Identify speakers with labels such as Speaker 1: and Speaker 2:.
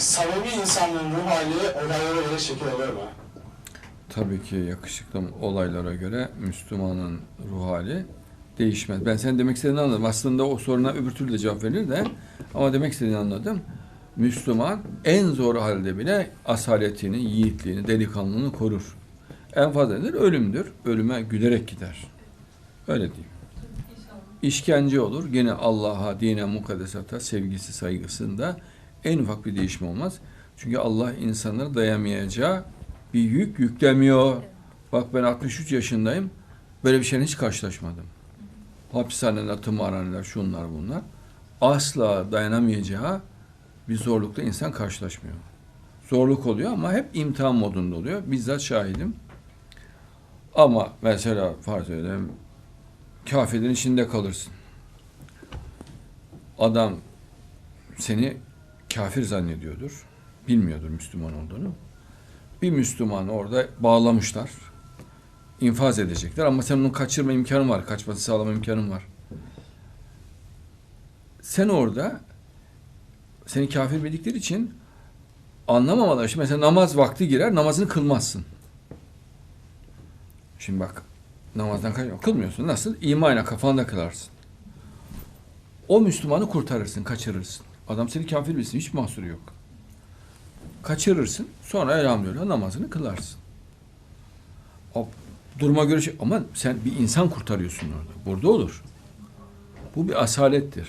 Speaker 1: samimi insanların ruh hali olaylara göre şekil alır mı?
Speaker 2: Tabii ki yakışıklı olaylara göre Müslümanın ruh hali değişmez. Ben senin demek istediğini anladım. Aslında o soruna öbür türlü de cevap verilir de ama demek istediğini anladım. Müslüman en zor halde bile asaletini, yiğitliğini, delikanlılığını korur. En fazla nedir? Ölümdür. Ölüme gülerek gider. Öyle diyeyim. İşkence olur. Gene Allah'a, dine, mukaddesata, sevgisi, saygısında en ufak bir değişim olmaz. Çünkü Allah insanlara dayamayacağı bir yük yüklemiyor. Bak ben 63 yaşındayım. Böyle bir şeyle hiç karşılaşmadım. Hapishaneler, tımarhaneler, şunlar bunlar. Asla dayanamayacağı bir zorlukla insan karşılaşmıyor. Zorluk oluyor ama hep imtihan modunda oluyor. Bizzat şahidim. Ama mesela farz edelim kafirlerin içinde kalırsın. Adam seni kafir zannediyordur. Bilmiyordur Müslüman olduğunu. Bir Müslümanı orada bağlamışlar. infaz edecekler ama sen onu kaçırma imkanın var. Kaçması sağlama imkanın var. Sen orada seni kafir bildikleri için anlamamalar. Şimdi mesela namaz vakti girer, namazını kılmazsın. Şimdi bak, namazdan kaçma, kılmıyorsun. Nasıl? İmayla kafanda kılarsın. O Müslümanı kurtarırsın, kaçırırsın. Adam seni kafir bilsin, hiç mahsuru yok. Kaçırırsın, sonra elhamdülillah namazını kılarsın. O duruma göre şey, ama sen bir insan kurtarıyorsun orada. Burada olur. Bu bir asalettir.